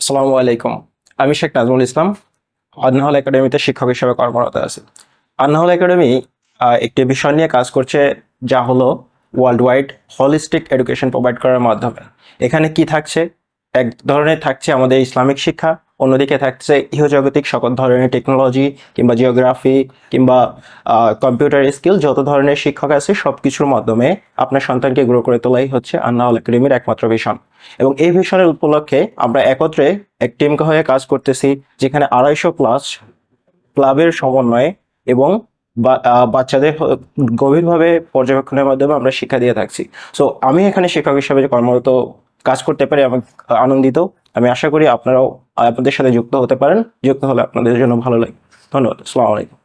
আসসালামু আলাইকুম। আমি শেখ নাজমুল ইসলাম, আন্নাহল একাডেমিতে শিক্ষক হিসেবে কর্মরত আছি। আন্নাহল একাডেমি একটি বিষয় নিয়ে কাজ করছে, যা হলো world wide holistic education provide করার মাধ্যমে। এখানে কি থাকছে? এক ধরনের থাকছে আমাদের ইসলামিক শিক্ষা অন্যদিকে থাকছে ইহজাগতিক সকল ধরনের টেকনোলজি কিংবা জিওগ্রাফি কিংবা কম্পিউটার স্কিল যত ধরনের শিক্ষক আছে সব কিছুর মাধ্যমে আপনার সন্তানকে গ্রো করে তোলাই হচ্ছে আন্নাহল একাডেমির একমাত্র ভিশন এবং এই ভিশনের উপলক্ষে আমরা একত্রে এক টিম হয়ে কাজ করতেছি, যেখানে আড়াইশো ক্লাস ক্লাবের সমন্বয়ে এবং বাচ্চাদের গভীরভাবে পর্যবেক্ষণের মাধ্যমে আমরা শিক্ষা দিয়ে থাকছি। সো আমি এখানে শিক্ষক হিসেবে কর্মরত কাজ করতে পারি, আমি আনন্দিত। আমি আশা করি আপনারাও আপনাদের সাথে যুক্ত হতে পারেন। যুক্ত হলে আপনাদের জন্য ভালো লাগে। ধন্যবাদ। আসসালামু আলাইকুম।